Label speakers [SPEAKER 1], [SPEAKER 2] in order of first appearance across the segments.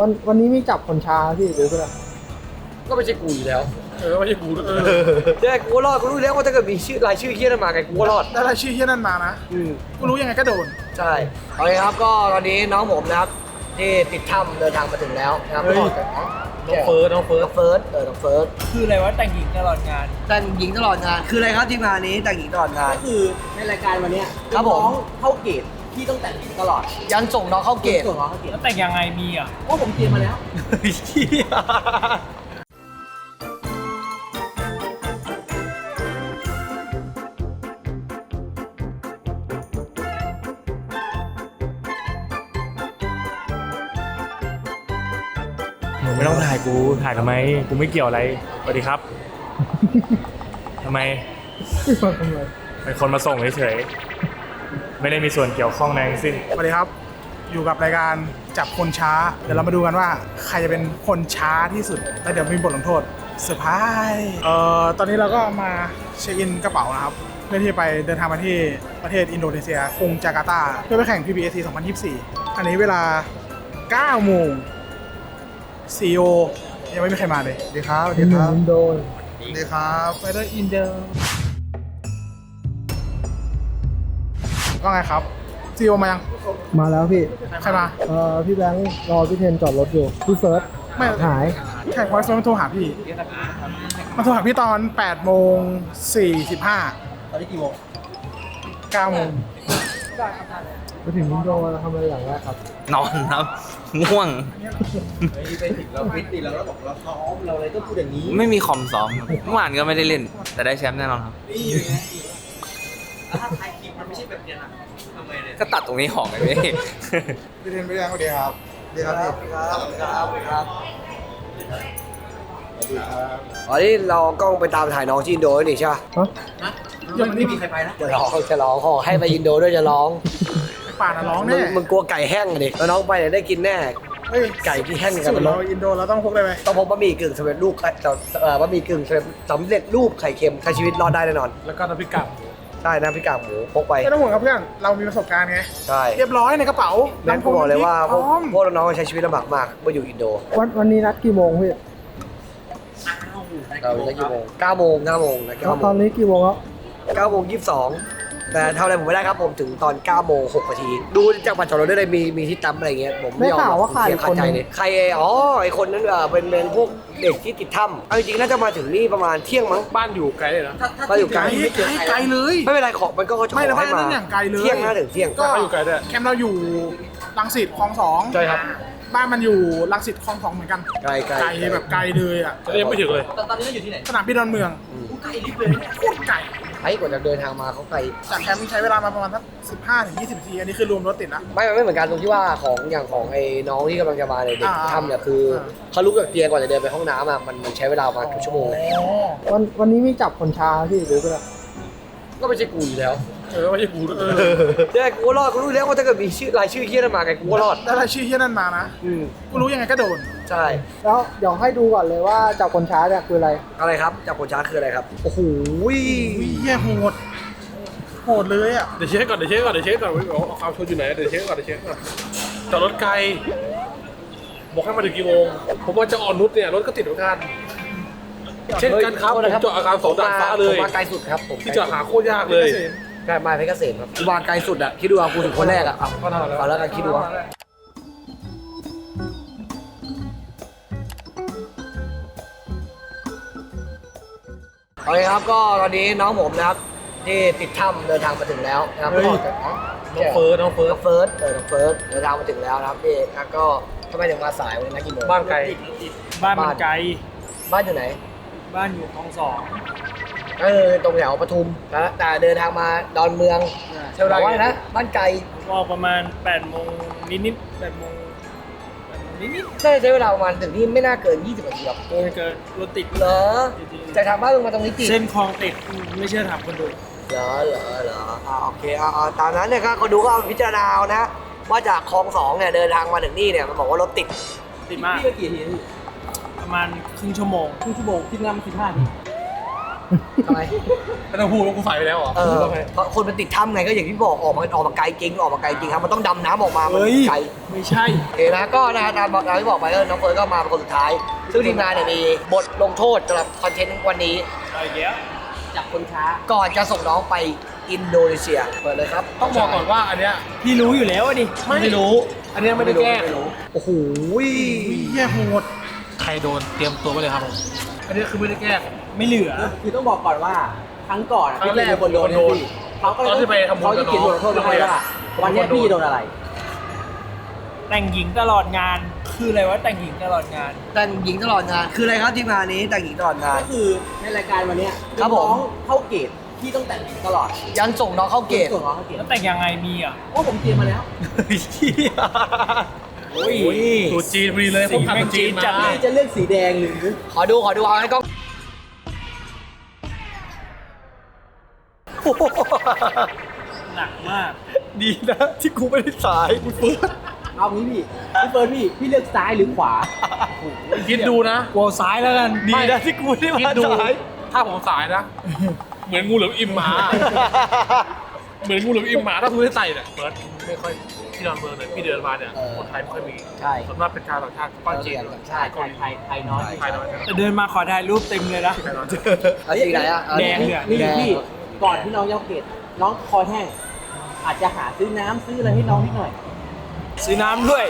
[SPEAKER 1] วันวันนี้มีจับคนช้าพี่หรือเปล่า
[SPEAKER 2] ก็ไม่ใช่กูอยู่แล้ว
[SPEAKER 3] เออไม่ใช่กูเออ
[SPEAKER 2] เดี๋ยวกูก็รอดกูรู้แล้วว่าถ้าเกิดมีชื่อรายชื่อเฮียนั่นมาไงกูก็รอด
[SPEAKER 3] ได้รายชื่อเฮียนั่นมานะ
[SPEAKER 2] อืม
[SPEAKER 3] กูรู้ยังไงก็โดน
[SPEAKER 2] ใช่โอเคครับก็ตอนนี้น้องผมนะครับที่ติดถ้ำเดินทางมาถึงแล้วนะครับ
[SPEAKER 3] เฮ้ย
[SPEAKER 2] ก็จะ
[SPEAKER 3] น้องเฟิร์สน้องเฟิร์ส
[SPEAKER 2] น้องเฟิร์สเออน้องเฟิร์ส
[SPEAKER 1] คืออะไรวะแต่งหญิงตลอดงาน
[SPEAKER 2] แต่งหญิงตลอดงานคืออะไรครับทีมงานนี้แต่งหญิงตลอดงาน
[SPEAKER 1] ก็คือในรายการวันเนี้ย
[SPEAKER 2] ครับผม
[SPEAKER 1] น้องเข้าเกต ที่ต้องแต่งหญิงตลอด
[SPEAKER 2] ยันส่งน้องเข้าเกต
[SPEAKER 1] ส่งน้องเข้าเกต
[SPEAKER 4] แล้วแต่งยังไงมีอะ
[SPEAKER 1] เพราะผมเตรียมมาแล้ว
[SPEAKER 4] ไม่ต้องถ่ายกูถ่ายทำไม กูไม่เกี่ยวอะไรสวัสดีครับทำไมเป็นคนมาส่งเฉยๆ ไม่ได้มีส่วนเกี่ยวข้องในทั้งสิ้น
[SPEAKER 3] สวัสดีครับ อยู่กับรายการจับคนช้า เดี๋ยวเรามาดูกันว่าใครจะเป็นคนช้าที่สุด แล้วเดี๋ยวมีบทลงโทษเซอร์ไพรส์เอ่อ ตอนนี้เราก็มาเช็คอินกระเป๋านะครับ เพื่อที่จะไปเดินทางมาที่ประเทศอินโดนีเซียกรุงจาการ์ตา เพื่อไปแข่ง PBAC 2024 อันนี้เวลา9โมง CEO ยังไม่มีใครมาเลย สวัสดีครับ สวัสดีครับ
[SPEAKER 1] โดน
[SPEAKER 3] สวัสดีครับ ไปด้วยอินเดอร์ ว่าไงครับ CEO มายัง
[SPEAKER 1] มาแล้วพี่
[SPEAKER 3] ใครมา
[SPEAKER 1] เอ่อพี่แบงค์รอพี่เทนจอดรถอยู่พี่เฟิร์ส
[SPEAKER 3] ไม่
[SPEAKER 1] หาย
[SPEAKER 3] ใช่เพราะมันโทรหาพี่มันโทรหาพี่ตอน8โมง45
[SPEAKER 1] ตอนนี้กี่โมง
[SPEAKER 3] 9โมง
[SPEAKER 1] มาถึงอินโดเราทำอะไรอย่างแรกครับ
[SPEAKER 5] นอนครับ ง่วง
[SPEAKER 1] ไปถึงเราฟิตดีแล้วเราบอกเราซ้อมเราอะไรก็พูดอย่างนี้
[SPEAKER 5] ไม่มีคอมซ้อมครับเมื่อวานก็ไม่ได้เล่น แต่ได้แชมป์แน่นอนครับ
[SPEAKER 1] นี่อยู่ไง ถ้าถ่ายคลิปมันไม่ใช่แบบนี้นะทำไมเนี่ย
[SPEAKER 5] ก็ตัดตรงนี้หอกเลยพี่
[SPEAKER 3] พี่เทนพี่แดงสวัสดีครับสวัสดีครับพี่
[SPEAKER 2] ครับครับครับอ๋อนี่เรากล้องไปตามถ่ายน้องที่อินโดนี่ใช่ปะ
[SPEAKER 3] ยังไม่มี
[SPEAKER 1] ใครไปนะ
[SPEAKER 2] จะร้องจะร้องขอให้ไปอินโดด้วยจะร้อง
[SPEAKER 3] ป่านะร้อง
[SPEAKER 2] มึ
[SPEAKER 3] แน่
[SPEAKER 2] งมึงกลัวไก่แห้งอะดิแล้วน้องไปเนี่ยได้กินแน่
[SPEAKER 3] เฮ้ย
[SPEAKER 2] ไก่ที่แห้งกัน
[SPEAKER 3] สูต
[SPEAKER 2] มัน
[SPEAKER 3] ร
[SPEAKER 2] ร้
[SPEAKER 3] เรา
[SPEAKER 2] อง
[SPEAKER 3] อินโดเราต้องพกได้ไหม
[SPEAKER 2] ต้องพบบะหมี่กึ่งสำเร็จรูปไข่เอ่อบะหมี่กึ่งสำเร็จรูปไข่เค็มใช้ชีวิตรอดได้แน่นอน
[SPEAKER 3] แล้วก็น้ำพริกกับ
[SPEAKER 2] ใช่นะพี่กากหมูพกไป
[SPEAKER 3] ไม่ต้องห่วงครับเพื่อน เรามีประสบการณ์ไง
[SPEAKER 2] ใช่
[SPEAKER 3] เรียบร้อยในกระเป๋า
[SPEAKER 2] แม่งกูบอกเลยว่าพ
[SPEAKER 3] พ
[SPEAKER 2] ว
[SPEAKER 3] ร้
[SPEAKER 2] ก
[SPEAKER 3] อม
[SPEAKER 2] พวกน้องๆใช้ชีวิตลำบากมากเมื่ออยู่อินโด
[SPEAKER 1] วันวันนี้นัดกี่โมงพี่
[SPEAKER 2] เราจะกี่โมง9โมง9โมงนะ9
[SPEAKER 1] แล้ว
[SPEAKER 2] โม
[SPEAKER 1] ตองนนี้กี่โมงแล้ว
[SPEAKER 2] 9โมง22 แต่ทำอะไรผมไม่ได้ครับผมถึงตอน9โมง6นาที ดูจากบัตรจอดรถได้เลยมีมีที่ตั้มอะไรเงี้ยผมไม่
[SPEAKER 1] ไม่
[SPEAKER 2] ยอม
[SPEAKER 1] ข่าวว่าขาด
[SPEAKER 2] เสี
[SPEAKER 1] อี
[SPEAKER 2] ย
[SPEAKER 1] ก
[SPEAKER 2] ขา
[SPEAKER 1] ค
[SPEAKER 2] ด
[SPEAKER 1] น
[SPEAKER 2] ใจ
[SPEAKER 1] หนึง
[SPEAKER 2] เลยใครอ๋อไอคนนั้นเออเป็นเป็นพวกเด็กที่ติดถ้ำเอาจริงๆน่าจะมาถึงนี่ประมาณเที่ยงมั้ง
[SPEAKER 3] บ้านอยู่ไกลเลยนะ
[SPEAKER 2] มาอยู่ไกล
[SPEAKER 3] ไกลไกลเลย
[SPEAKER 2] ไม่เป็นไรของมันก็เขาจะ
[SPEAKER 3] ไม่
[SPEAKER 2] ข
[SPEAKER 3] แล้ว
[SPEAKER 2] อให้
[SPEAKER 3] บ้าน
[SPEAKER 2] มา
[SPEAKER 3] นั่นอย่างไกลเลย
[SPEAKER 2] เที่ยงนะถึงเที่ยง
[SPEAKER 3] ก็
[SPEAKER 2] อยู่ไกลด้วย
[SPEAKER 3] แคมป์เราอยู่รังสิตคลองสอง
[SPEAKER 2] ใช่ครับ
[SPEAKER 3] บ้านมันอยู่รังสิตคลองสองเหมือนกัน
[SPEAKER 2] ไกลไกล
[SPEAKER 3] ไกลแบบไกลเลยอะ
[SPEAKER 4] ยังไม่ถึงเลย
[SPEAKER 1] ตอนตอนนี้เราอยู่ที่ไหน
[SPEAKER 3] สนามบินดอนเมือง
[SPEAKER 1] ไกลลิบเลยเนี่ย
[SPEAKER 3] โคตรไกล
[SPEAKER 2] ไอ้กว่าจะเดินทางมาเขาไกล
[SPEAKER 3] จากแคมป์ใช้เวลามาประมาณสักสิบห้าถึงยี่สิบนาทีอันนี้คือรวมรถติดนะ
[SPEAKER 2] ไม่มันไม่เหมือนกันตรงที่ว่าของอย่างของไอ้น้องที่กำลังจะมาเนี่ยเด็ก
[SPEAKER 3] อ่า
[SPEAKER 2] ทำเนี่ยคืออาเขาลุกจากเตียงก่อนจะเดินไปห้องน้ำอะมันมันใช้เวลาประมาณเกือบชั่วโมง
[SPEAKER 3] อ๋อ
[SPEAKER 1] วันวันนี้มีจับคนช้าพี่หรือเปล่า
[SPEAKER 2] ก็ไม่ใช่กูอยู่แล้ว
[SPEAKER 3] เออไม่ใช่กูเออ
[SPEAKER 2] เดี๋ยวกูก็รอดกูรู้แล้วว่าถ้าเกิดมีชื่อรายชื่อเฮียนั่นมาไงกูก็รอด
[SPEAKER 3] ได้รายชื่อเฮียนั่นมานะ
[SPEAKER 2] อืม
[SPEAKER 3] กูรู้ยังไงก็โดน
[SPEAKER 2] ใช่
[SPEAKER 1] แล้วเดี๋ยวให้ดูก่อนเลยว่าจับคนช้าเนี่ยคืออะไร
[SPEAKER 2] อะไรครับจากผลช้าคืออะไรครับ โอ้โห
[SPEAKER 3] อุ้ยเฮียโหดโหดเลยอะ
[SPEAKER 4] เดี๋ยวเช็คก่อน เดี๋ยวเช็คก่อน เดี๋ยวเช็คก่อนว่าเอาความชนอยู่ไหน เดี๋ยวเช็คก่อน เดี๋ยวเช็คก่อน จอดรถไกล บอกให้มาถึงกี่โมง ผมว่าจะอ่อนนุชเนี่ยรถก็ติดเหมือนกัน เช่นกันครับผมจอดอาการสองดาดฟ้าเลย
[SPEAKER 2] ผมมาไกลสุดครับผม
[SPEAKER 4] ที่จอดหาโคตรยากเลย
[SPEAKER 2] ใช่มาเพชรเกษมครับกูมาไกลสุดอะคิดดูเอากูถึงคนแรกอะเอา
[SPEAKER 4] ก็เท่าแล้ว
[SPEAKER 2] เอาแล้วกันคิดดูเอา อเคครับก็ตอนนี้น้องผมนะครับ ที่ติดถ้ำเดินทางมาถึงแล้วนะครับ
[SPEAKER 3] เฮ้ย
[SPEAKER 2] ก็จะ
[SPEAKER 4] น้องเฟิร์สน้องเฟิร์ส
[SPEAKER 2] น้องเฟิร์สเออน้องเฟิร์สเดินทางมาถึงแล้วนะครับพี่แล้วก็ทำไมถึงมาสายวันนี้นะกี่โมง
[SPEAKER 4] บ้านไกล
[SPEAKER 6] บ้านมันไกล
[SPEAKER 2] บ้านอยู่ไหน
[SPEAKER 6] บ้านอยู่คลองสอง
[SPEAKER 2] เออตรงแถวปทุมนะแต่เดินทางมาดอนเมืองใช่เวลาว่านะบ้านไกล
[SPEAKER 6] ออกประมาณ8โมงนิดๆ8โมง8โมง นิด
[SPEAKER 2] น่าจะใช้เวลาประมาณถึงที่ไม่น่าเกิน 20นาทีหรอก
[SPEAKER 6] ๆเกินเกินรถติด
[SPEAKER 2] เหรอ
[SPEAKER 6] จริง
[SPEAKER 2] จากทางบ้านลงมาตรงนี้กี่
[SPEAKER 6] ๆเส้นคลองติดไม่เชื่อถามคนดู
[SPEAKER 2] เหรอเหรอเหรออ่าโอเคอ่าอ่าตามนั้นเนี่ยครับคนดูก็เอาพิจารณาเอานะ ว่าจากคลองสองเนี่ยเดินทางมาถึงนี่เนี่ยมันบอกว่ารถติด
[SPEAKER 6] ติดมาก
[SPEAKER 1] พี่ก็กี่นาที
[SPEAKER 6] ประมาณครึ่งชั่วโมง
[SPEAKER 1] ครึ่งชั่วโมงพี่นั่งสิบห้าที
[SPEAKER 2] ทำไม
[SPEAKER 4] ไม่ต้องพูดว่ากูใส่ไปแล้วเหรอ
[SPEAKER 2] เออเพราะคนมันติดถ้ำไงก็อย่างที่บอกออกมาออกมาไกลจริงออกมาไกลจริงครับมันต้องดำน้ำออกมามัน
[SPEAKER 3] เฮ้ย
[SPEAKER 2] ไกล
[SPEAKER 3] ไม่ใช่
[SPEAKER 2] โอเคนะก็นะตามบอกตามที่บอกไปก็น้องเฟิร์นก็มาเป็นคนสุดท้าย ซึ่งทีมงานเนี่ยมีบทลงโทษสำหรับคอนเทนต์วันนี้
[SPEAKER 6] อะไรเงี้ย
[SPEAKER 2] จับคนช้าก่อนจะส่งน้องไปอินโดนีเซียเปิดเลยครับ
[SPEAKER 4] ต้องบอกก่อนว่าอันเนี้ย
[SPEAKER 6] พี่รู้อยู่แล้วอะดิ
[SPEAKER 4] ไม่รู้ อันเนี้ยไม่ได้แกล้ง
[SPEAKER 2] ไม่รู้โอ้โห
[SPEAKER 3] เหี้ยโหด
[SPEAKER 4] ใครโดนเตรียมตัวไปเลยครับผม อันนี้คือไม่ได้แกล้ง
[SPEAKER 6] ไม่เหลือ
[SPEAKER 1] คือต้องบอกก่อนว่าครั้งก่อนอะ
[SPEAKER 4] ครั้งแรก
[SPEAKER 1] พี่เป็นคนโดน
[SPEAKER 4] โดน
[SPEAKER 1] พี่เขาก็เลย
[SPEAKER 4] ตอนที่ไปทำบุญ
[SPEAKER 1] เขาจะเขียนบทลงโทษมาให้
[SPEAKER 4] กับน้อง
[SPEAKER 1] ว่าวันเนี้ยพี่โดนอะไร
[SPEAKER 6] แต่งหญิงตลอดงาน คืออะไรวะแต่งหญิงตลอดงาน
[SPEAKER 2] แต่งหญิงตลอดงาน คืออะไรครับทีมงานนี้แต่งหญิงตลอดงาน
[SPEAKER 1] ก็คือในรายการวันเนี้ย
[SPEAKER 2] ครับผม
[SPEAKER 1] น้องเข้าเกตพี่ต้องแต่งหญิงตลอด
[SPEAKER 2] ยันส่งน้องเข้าเกต
[SPEAKER 1] ส่วนน้องเข้าเกต
[SPEAKER 6] แล้วแต่งยังไงมีอะ
[SPEAKER 1] โอ้ผมเตรียมมาแล้ว
[SPEAKER 2] โอ้ย
[SPEAKER 4] ตูจีนพอดีเลยผมขับ
[SPEAKER 6] สีแม่
[SPEAKER 4] ตู
[SPEAKER 6] ง
[SPEAKER 4] จีน
[SPEAKER 6] จี๊ดจั
[SPEAKER 4] มา
[SPEAKER 6] ดเลย
[SPEAKER 1] พี่จะเลือกสีแดงหรือ
[SPEAKER 2] ขอดูขอดูเอาให้กล้อง
[SPEAKER 6] หนักมาก
[SPEAKER 2] ดีนะ ที่กูไม่ได้สายกูเฟิร์ส
[SPEAKER 1] เอางี้พี่พี่เฟิร์นพี่พี่เลือกซ้ายหรือขวา
[SPEAKER 4] คิดดูนะ
[SPEAKER 6] กลัวซ้ายแล้วกัน
[SPEAKER 2] ดีนะที่กูไม่ได้
[SPEAKER 4] คิด
[SPEAKER 2] มา
[SPEAKER 4] ดู
[SPEAKER 2] สาย
[SPEAKER 4] ถ้าผมสายนะ เหมือนงูเหลือมอิ่มหมา เหมือนงูเหลือมอิ่มหมาถ้าคุณไม่ใส่เนี่ยเฟิร์สไม่ค่อยที่นอนเมืองเนี่ยพี่เดินมาเนี่ยคนไทยไม่ค่อยมี
[SPEAKER 2] ใช่
[SPEAKER 4] ส่วนมากเป็นชาวต่างชาติป้าจีน
[SPEAKER 2] ใช่
[SPEAKER 1] ไทยไทยไทยน้อย
[SPEAKER 4] ไทยน้อย
[SPEAKER 6] แต่เดินมาขอถ่ายรูปเต็มเลยนะ
[SPEAKER 4] ไทยน้อย
[SPEAKER 2] เอาสีไหนอะอา
[SPEAKER 6] แดงเนี่ย
[SPEAKER 1] นี่
[SPEAKER 2] แดง
[SPEAKER 1] พี่ก่อนที่น้องจะเข้าเกตน้องคอแห้งอาจจะหาซื้อน้ำซื้ออะไรให้น้องนิดหน่อย
[SPEAKER 6] ซื้อน้ำด้วย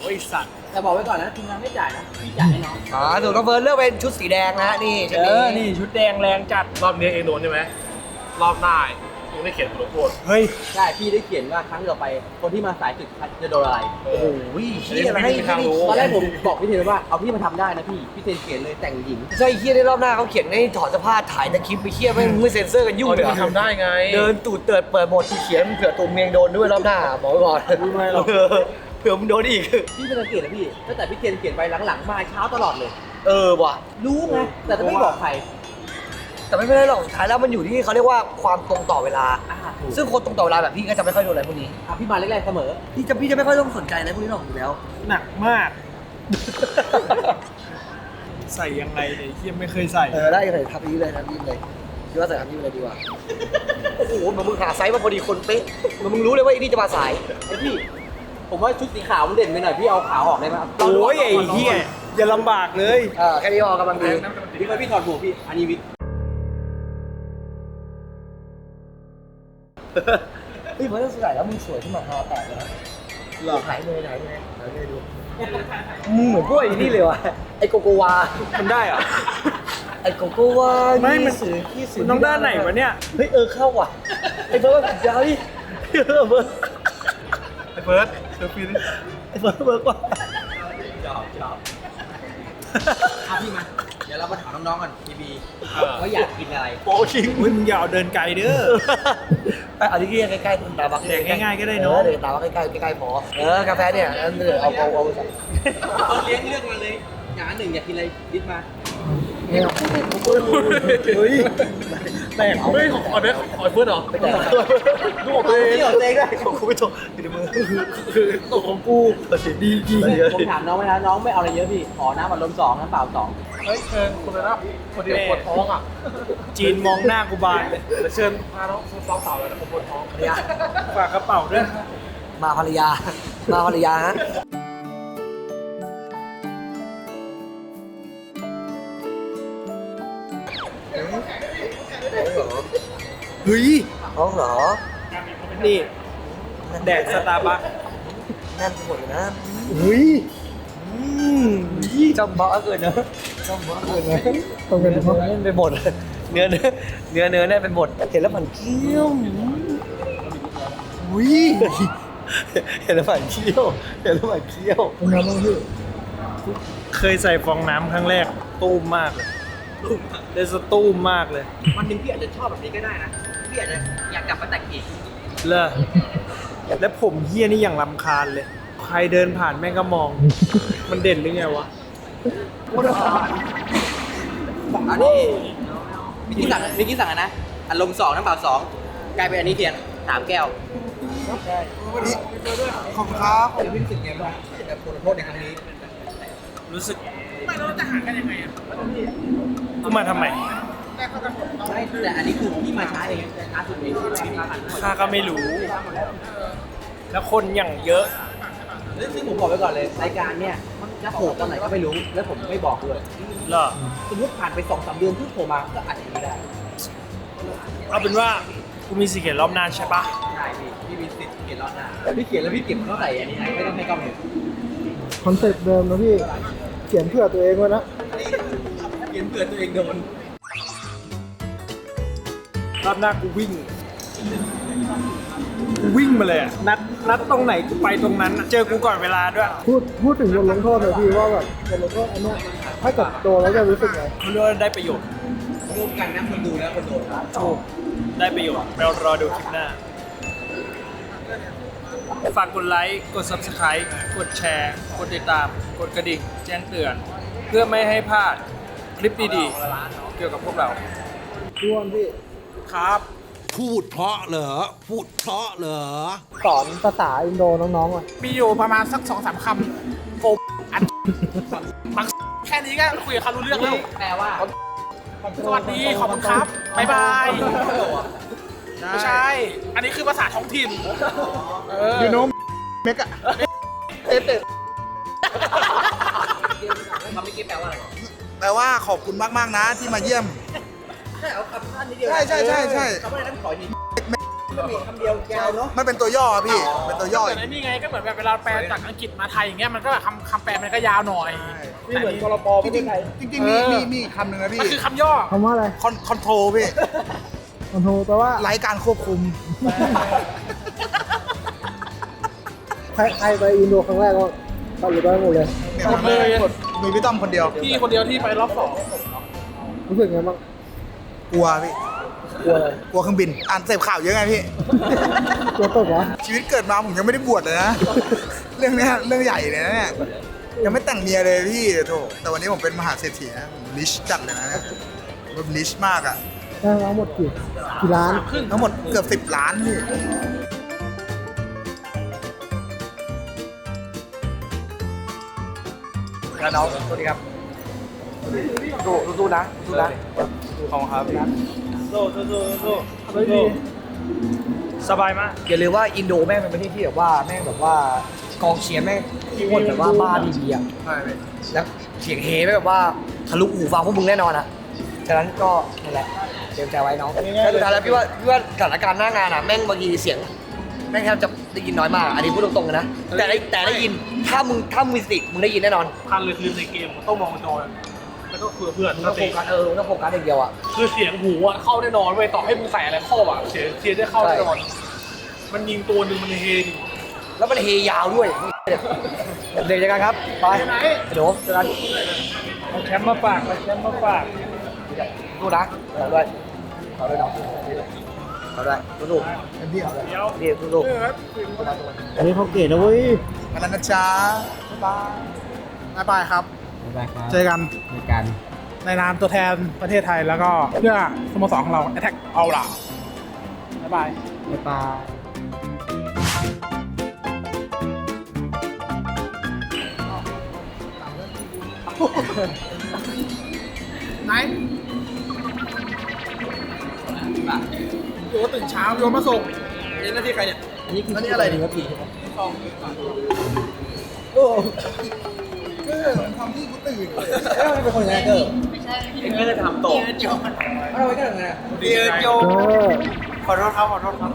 [SPEAKER 6] โอ้ยสัตว์
[SPEAKER 1] แต่บอกไว้ก่อนนะทีมงานไม่จ่ายนะพี่จ่ายให้น้อง
[SPEAKER 2] อ่าส่วนน้องเฟิร์นเลือกเป็นชุดสีแดงนะฮะนี่ชุด
[SPEAKER 6] เอ
[SPEAKER 2] นี้
[SPEAKER 6] อนี่ชุดแดงแรงจัด
[SPEAKER 4] รอบนี้เองโดนใช่ไหมรอบหน้า เองได้เขียนบทลงโทษ
[SPEAKER 6] เฮ้ย
[SPEAKER 1] ใช่พี่ได้เขียนว่าครั้งต่อไป คนที่มาสายตึกจะโดนอะไร
[SPEAKER 2] โอ้โหเฮียอะไรให้
[SPEAKER 4] ไม่มีทางรู้
[SPEAKER 1] ตอนแรกผมบอกพี่เทนว่าเอาพี่มาทำได้นะพี่พี่เทนเขียนเลยแต่งหญิง
[SPEAKER 2] ใช่เฮียในรอบหน้าเขาเขียนให้ถอดเสื้อผ้าถ่ายตะคลิปไปเฮียไม่งไม่เซ็นเซอร์กันยุ่ง
[SPEAKER 4] อ๋อ
[SPEAKER 2] เลย
[SPEAKER 4] ที่มันทำได้ไง
[SPEAKER 2] เดินตูดเติดเปิดหมดที่เขียนเผื่อตุ่มเมียงโดนด้วยรอบหน้าบอกไว้ก่อน
[SPEAKER 6] รู้ไหมหรอก
[SPEAKER 2] เออเผื่อมึงโดนอีก
[SPEAKER 1] พี่ไม่สังเกตนะพี่ตั้งแต่พี่เทนเขียนไปหลังๆมาเช้าตลอดเลย
[SPEAKER 2] เออว่ะ
[SPEAKER 1] รู้ไงแต่จะไม่บอกใคร
[SPEAKER 2] แต่ไม่เป็นไรหรอกสุดท้ายแล้วมันอยู่ที่เขาเรียกว่าความตรงต่อเวลา
[SPEAKER 1] อ่าถูก
[SPEAKER 2] ซึ่งคนตรงต่อเวลาแบบพี่ก็จะไม่ค่อยโดนอะไรพวกนี้
[SPEAKER 1] อะพี่มาแรกๆเสมอ
[SPEAKER 2] พี่จะพี่จะไม่ค่อยต้องสนใจอะไรพวกนี้หรอกอยู่แล้ว
[SPEAKER 6] หนักมาก ใส่ยังไงเนี่ยเฮียไม่เคยใส่
[SPEAKER 2] เออได้เลยทำนี้เลยทำนี้เลยคิดว่าใส่ทำนี้เลยดีกว่าโอ้โหเหมือนมึงหาไซส์มาพอดีคนเป๊ะเหมือนมึงรู้เลยว่าไอ้นี่จะมาสาย
[SPEAKER 1] ไอพี่ ผมว่าชุดสีขาวมันเด่นไปหน่อยพี่เอาขาวออกได้ไหมครับ
[SPEAKER 6] โอ้ยไอ้เฮียอย่าลำบากเลย
[SPEAKER 2] เออแค่นี้พอกำลังดี
[SPEAKER 1] พี่เฟิร์นพี่ถอดหมวกพี่อันนี้วิก
[SPEAKER 2] เฮ้ยพอต้องใส่แล้วมึงสวยขึ้นมาฮอแตกเลยนะหล่อหายเลยไหนเลยไหนเลยดูมึงเหมือนพวกไอ้นี่เลยว่ะไอ้โกโกวา
[SPEAKER 6] มันได้เหรอ
[SPEAKER 2] ไอ้โกโกวา
[SPEAKER 6] ไม่มัน
[SPEAKER 2] สื่อที่สื่อ
[SPEAKER 6] น้องด้านไหนวะเนี่ย
[SPEAKER 2] เฮ้ยเออเข้าว่ะ ไอ้เฟิร์สเดี๋ยวดิเออเฟิร์ส
[SPEAKER 4] ไอ้เฟิร์สเซลฟี่ดิ
[SPEAKER 2] ไอ้เฟิร์สเฟิร์สว่ะ
[SPEAKER 1] อะพี่มา เดี๋ยวเรามาถามน้องๆก่อนพีบี
[SPEAKER 4] เออ
[SPEAKER 1] ว่าอยากกินอะไร
[SPEAKER 2] โปชิง
[SPEAKER 6] เฮ้ยมึงอย่าเอาเดินไกลเด้อ
[SPEAKER 2] ไปเอาที่ใกล้ๆตาบัก
[SPEAKER 6] แดกง่ายๆก็ได้เนอะ
[SPEAKER 2] ออเดี๋ยวตาบักใกล้ๆใกล้ๆพอเออกาแฟเนี่ยอันเดี๋ยวเอาเอาเอาใส่
[SPEAKER 1] เอาเลี้ยงเลือกมาเลยอย่างอันหนึ่งอยากกินอะไรดิสมา
[SPEAKER 2] เฮ้ย
[SPEAKER 6] เฮ้ย
[SPEAKER 2] แตกเอา
[SPEAKER 4] ไม่ขอขอได้ขอเฟิร์สเหรอ
[SPEAKER 2] ไม่แตก
[SPEAKER 1] ดูของตัวเองของตัวเองได้
[SPEAKER 2] ของกูไม่จบอยู่ในมือ
[SPEAKER 4] คือตกของกู
[SPEAKER 2] ดีจริง
[SPEAKER 1] ผมถามน้องไว้นะน้องไม่เอาอะไรเยอะพี่ขอน้ำบัลลมสองน้ำเปล่าสอง
[SPEAKER 4] เฮ้ยเชิญคนเลยนะคนเดียวปวดท้องอะ
[SPEAKER 6] จีนมองหน้ากูบานเลย
[SPEAKER 4] เดี๋ยวเชิญพาน้องซ้อมสาวเลยนะผมปวดท้อง
[SPEAKER 2] ภรรยา
[SPEAKER 6] ฝากกระเป๋าด้วย
[SPEAKER 2] มาภรรยามาภรรยาฮะ เฮ้ย ท้องเหรอ
[SPEAKER 6] นี่แดกสตาร์บัค
[SPEAKER 2] แน่นไปหมดเลยนะเฮ้ยอืมยี่จำบ้าเกินนะจำบ้าเกินนะต้องเป็นเพราะแน่นไปหมดเนื้อเนื้อเนื้อเนื้อแน่นไปหมดเห็นแล้วมันเคี้ยวอุ้ยเห็นแล้วมันเคี้ยวเห็นแล้วมันเคี้ยว น้ำมันพี่
[SPEAKER 6] เคยใส่ฟองน้ำครั้งแรกตู้มมากเลย ได้สตู้มมากเลย
[SPEAKER 1] วันหนึงพี่อาจจะชอบแบบนี้ก็ได้นะพี่อาจจะอยากกลับมาแต่งอีก
[SPEAKER 6] เลอและผมเฮี้ยนี่อย่างลำคาญเลย ใครเดินผ่านแม่งก็มอง มันเด่นหรือไงวะ
[SPEAKER 1] อันนี้มิกกี้สั่งมิกกี้สั่งอะนะอารมณ์สองน้ำเปล่าสองกลายเป็นอันนี้เพียงสามแก้ว
[SPEAKER 3] ขอบคุณครับ
[SPEAKER 1] เดี๋ยวพี่รู้สึกไงบ้างที่จะโดนโทษในครั้งนี้
[SPEAKER 6] รู้สึก ไม่เราจะหากันยังไงอะกูมาทำไม
[SPEAKER 1] ไม่แต่อันนี้คือพี่มาช้าเองช้าสุดเอง
[SPEAKER 6] ข้าก็ไม่รู้ แล้วคนอย่างเยอะ
[SPEAKER 1] ซึ่งผมบอกไว้ก่อนเลยรายการเนี่ยจะโผล่ตอนไหนก็ไม่รู้ แล้วผมไม่บอกด้วย
[SPEAKER 6] เหรอ
[SPEAKER 1] สมมติผ่านไปสองสามเดือนเพิ่งโผล่มาก็อาจจะไม่ได้
[SPEAKER 6] เอาเป็นว่ากูมีสิเกตรอบหน้าใช่ปะ
[SPEAKER 1] ใช่พี่พี่มีสิทธิ์เขียนรอดหน้าพี่เขียนแล้วพี่เก็บเขาใส่อันนี้นะไม่ต้องให้กล้องเห็น
[SPEAKER 7] คอนเซ็ปต์เดิมนะพี่ เขียนเพื่อตัวเองไว้นะ
[SPEAKER 1] เขียนเผื่อตัวเองโดน
[SPEAKER 6] รอบหน้ากูวิ่งกูวิ่งมาเลยอะนัดนัดตรงไหนกูไปตรงนั้นอะเจอกูก่อนเวลาด้วย
[SPEAKER 7] พูดพูดถึงบทลงโทษหน่อยพี่ว่าแบบบทลงโทษอันเนี้ยถ้าเกิดโดนแล้วจะรู้สึกไง
[SPEAKER 6] เขาเรียกว่าได้ประโยชน์
[SPEAKER 1] ร่วมกันนะคนดูแล้วคนโดน
[SPEAKER 6] ถูกได้ประโยชน์เรารอดูคลิปหน้า ฝากกดไลค์ กด subscribe กดแชร์ กดติดตาม กดกระดิ่ง แจ้งเตือน เพื่อไม่ให้พลาดคลิปดีๆ เกี่ยวกับพวกเรา
[SPEAKER 7] พี่วอนพี่
[SPEAKER 6] ครับ
[SPEAKER 8] พูดเพราะเหรอ พูดเพราะเหรอ
[SPEAKER 7] สอนภาษาอินโดน้องๆหน่อย
[SPEAKER 3] มีอยู่ประมาณสักสองสามคำโฟมอันบางแค่นี้ก็คุยกับเขารู้เรื่องแล้ว
[SPEAKER 1] แปลว่า
[SPEAKER 3] สวัสดี ขอบคุณครับ บ๊ายบาย ไม่ใช่ อันนี้คือภาษาท้องถิ่นยูโนเมกอะ
[SPEAKER 1] มันไม่คิดแปลว่าอะไร
[SPEAKER 9] แปลว่าขอบคุณมากๆนะที่มาเยี่ยม
[SPEAKER 1] ใช่เอาคำสั้นนิดเดียว
[SPEAKER 9] ใช่ใช่ใช่ใช่
[SPEAKER 1] คำว่าอะไรนะขออีกทีก็มีคำเดียวยาวเนาะ
[SPEAKER 9] มันเป็นตัวย่อพี่ เป็นตัวย่อ
[SPEAKER 3] แต่ในนี่ไงก็เหมือนแบบเวลาแปลจากอังกฤษมาไทยอย่างเงี้ยมันก็แบบคำคำแปลมันก็ยาวหน่อย
[SPEAKER 7] นี่เหมือนกรปประเทศไทย
[SPEAKER 9] จริงๆมีมีมีอีกคำหนึ่งนะพี่
[SPEAKER 3] มันคือคำย่อ
[SPEAKER 7] คำว่าอะไร
[SPEAKER 9] คอนคอนโทรพี่
[SPEAKER 7] คอนโทรแปลว่า
[SPEAKER 9] ไร้การควบคุม
[SPEAKER 7] ใครใครไปอินโดครั้งแรกก็ไปอยู่ได้หมดเลย
[SPEAKER 9] เนี่ย
[SPEAKER 3] หมดเลย
[SPEAKER 9] มีพี่ต้อมคนเดียว
[SPEAKER 3] พี่คนเดียวที่ไปรอบสอง
[SPEAKER 7] รู้สึกไงบ้าง
[SPEAKER 9] กลัวพี่
[SPEAKER 7] กลัวอะไร
[SPEAKER 9] กลัวเครื่องบิน อ่านเสพข่าวเยอะไงพี่
[SPEAKER 7] กลัวตกเหรอ
[SPEAKER 9] ชีวิตเกิดมาผมยังไม่ได้บวชเลยนะ เรื่องเนี้ยเรื่องใหญ่เลยนะเนี่ย ยังไม่แต่งเมียเลยพี่โถแต่วันนี้ผมเป็นมหาเศรษฐีนะผมลิชจัดเลยนะเนี่ยแบบลิชมากอะ
[SPEAKER 7] ได้ทั้งหมดกี่กี่ล้าน
[SPEAKER 9] ทั้งหมดเกือบสิบล้านพี่
[SPEAKER 2] แล้วน้องสวัสดีครับสู้สู้ๆนะสู้ๆนะขอบคุณครับ
[SPEAKER 6] โซ่โซ่โซ่โซ่โซ่สบายมาก
[SPEAKER 2] อย่าลืมว่าอินโดแม่งเป็นประเทศที่แบบว่าแม่งแบบว่ากองเชียร์แม่งโคตรแบบว่าบ้าดีๆอะ
[SPEAKER 9] ใช่พี่
[SPEAKER 2] แล้วเสียงเฮไม่แบบว่าทะลุหูฟังพวกมึงแน่นอนอะฉะนั้นก็นั่นแหละ เตรียมใจไว้น้องแล้วสุดท้ายแล้วพี่ว่าพี่ว่าสถานการณ์หน้างานอะแม่งบางทีเสียงแม่งแทบจะได้ยินน้อยมากอันนี้พูดตรงๆนะแต่ได้แต่ได้ยินถ้ามึงถ้ามึงมีสติมึงได้ยินแน่นอน
[SPEAKER 6] พันเลยคือในเกมต้องมองจอแล้วก็คุยกับเพื่อน
[SPEAKER 2] มึง
[SPEAKER 6] ส
[SPEAKER 2] ต้องโฟ
[SPEAKER 6] ติ
[SPEAKER 2] กัสเออมึงต้องโฟกัสอย่างเดียวอะ
[SPEAKER 6] คือเสียงหูอะเข้าแน่นอนเว้ยต่อให้มึงใส่อะไรเข้าอะเสียงเสียงได้เข้าแน่นอนมันยิงตัวหนึ่งมันเฮง
[SPEAKER 2] แล้วมันเฮยาวด้วยเดี๋ยวเจอกันครับไปเดี๋ยวเจอกัน
[SPEAKER 6] เอาแชมป์มาฝากเอาแชมป์มาฝาก
[SPEAKER 2] ดูนะเราด้วย เราด้วยน้องเราด้วยสู้ๆ
[SPEAKER 9] เป็นพี่เหรอ
[SPEAKER 6] เดี๋ยว
[SPEAKER 2] นี่สู้
[SPEAKER 7] อันนี้เขาเกตนะเว้ย
[SPEAKER 9] อันนั้นนะจ๊ะบ๊ายบาย
[SPEAKER 3] บ๊ายบายครับ
[SPEAKER 1] บ๊ายบายครับ
[SPEAKER 3] เจอกัน
[SPEAKER 1] ในการ
[SPEAKER 3] ในนามตัวแทนประเทศไทยแล้วก็เพื่อสโมสรของเรา Attack Allah บ๊ายบาย
[SPEAKER 1] บ๊ายบาย
[SPEAKER 3] ไหน โยตื่นเช้าโยมาส่ง
[SPEAKER 1] อันนี้หน้าที่ใครเนี่ยอันนี้คือ
[SPEAKER 9] อันนี้อะไร
[SPEAKER 1] หนึ่
[SPEAKER 9] เนี่ย
[SPEAKER 1] งนาทีใช่ไหม
[SPEAKER 9] ก็ทำที่กูตื่นเลย
[SPEAKER 1] เอ้ยเป็นคนยังไงเกิดเอ็งก็จะทำโตเอาไว้กันยังไง
[SPEAKER 6] เดียวโย
[SPEAKER 7] เออ
[SPEAKER 6] ขอโทษครับขอโทษครับ